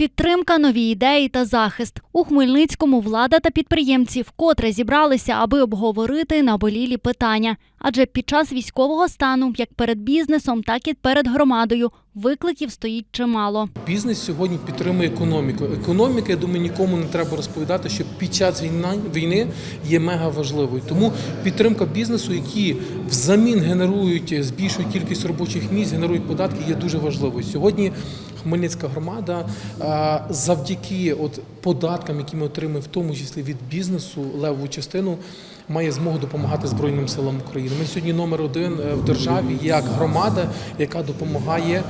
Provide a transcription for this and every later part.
Підтримка, нові ідеї та захист у Хмельницькому влада та підприємці вкотре зібралися, аби обговорити наболілі питання. Адже під час військового стану, як перед бізнесом, так і перед громадою, викликів стоїть чимало. Бізнес сьогодні підтримує економіку. Економіка, я думаю, нікому не треба розповідати, що під час війни, є мега важливою. Тому підтримка бізнесу, які взамін генерують, збільшують кількість робочих місць, генерують податки, є дуже важливою. Сьогодні Хмельницька громада завдяки от податкам, які ми отримуємо, в тому числі від бізнесу, левову частину. Має змогу допомагати Збройним силам України. Ми сьогодні номер один е, в державі як громада, яка допомагає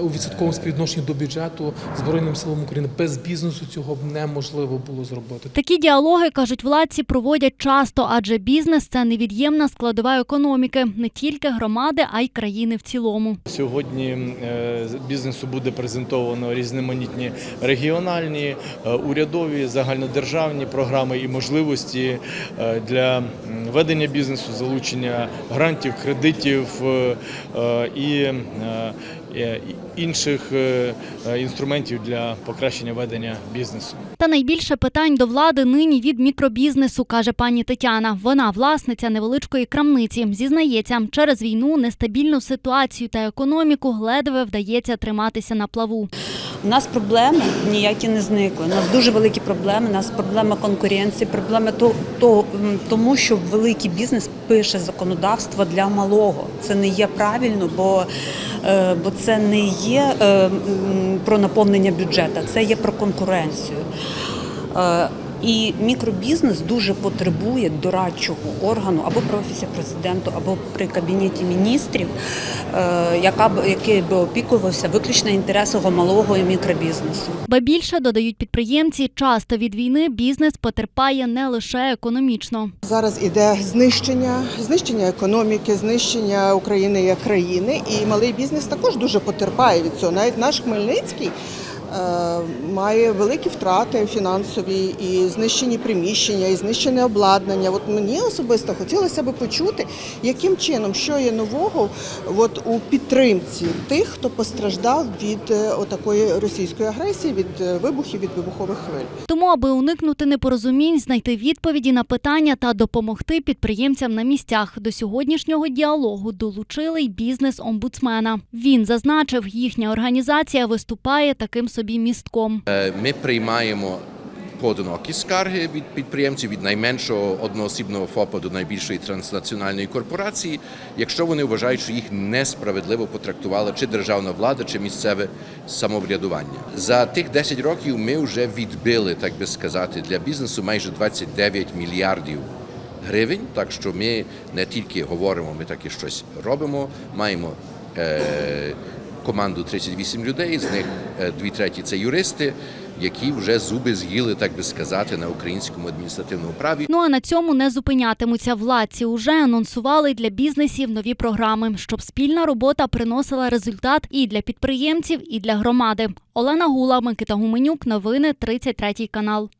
у відсотковому співвідношенні до бюджету Збройним силам України. Без бізнесу цього б неможливо було зробити. Такі діалоги, кажуть владці, проводять часто, адже бізнес це невід'ємна складова економіки не тільки громади, а й країни в цілому. Сьогодні е, бізнесу буде презентовано різноманітні регіональні, е, урядові, загальнодержавні програми і можливості е, для ведення бізнесу, залучення грантів, кредитів і інших е, е, інструментів для покращення ведення бізнесу. Та найбільше питань до влади нині від мікробізнесу, каже пані Тетяна. Вона власниця невеличкої крамниці. Зізнається, через війну, нестабільну ситуацію та економіку ледве вдається триматися на плаву. У нас проблеми ніякі не зникли. У нас дуже великі проблеми. У нас проблема конкуренції, проблеми то, то, тому, що великий бізнес пише законодавство для малого. Це не є правильно, бо, бо це не є е, про наповнення бюджету, це є про конкуренцію. І мікробізнес дуже потребує дорадчого органу або при офісі президенту, або при кабінеті міністрів, е, яка б який би опікувався виключно інтересами малого і мікробізнесу. Ба більше додають підприємці, часто від війни бізнес потерпає не лише економічно. Зараз іде знищення, знищення економіки, знищення України як країни, і малий бізнес також дуже потерпає від цього. Навіть наш Хмельницький має великі втрати фінансові і знищені приміщення, і знищене обладнання. От мені особисто хотілося б почути, яким чином, що є нового от, у підтримці тих, хто постраждав від е, отакої російської агресії, від е, вибухів, від вибухових хвиль. Тому, аби уникнути непорозумінь, знайти відповіді на питання та допомогти підприємцям на місцях, до сьогоднішнього діалогу долучили й бізнес-омбудсмена. Він зазначив, їхня організація виступає таким собі містком. Е, Ми приймаємо поодинокі скарги від підприємців від найменшого одноосібного ФОПа до найбільшої транснаціональної корпорації, якщо вони вважають, що їх несправедливо потрактувала чи державна влада, чи місцеве самоврядування. За тих 10 років ми вже відбили, так би сказати, для бізнесу майже 29 мільярдів. Гривень, так що ми не тільки говоримо, ми так і щось робимо. Маємо е, команду 38 людей, з них е, дві треті це юристи, які вже зуби з'їли, так би сказати, на українському адміністративному праві. Ну а на цьому не зупинятимуться. Владці уже анонсували для бізнесів нові програми, щоб спільна робота приносила результат і для підприємців, і для громади. Олена Гула, Микита Гуменюк, новини 33 канал.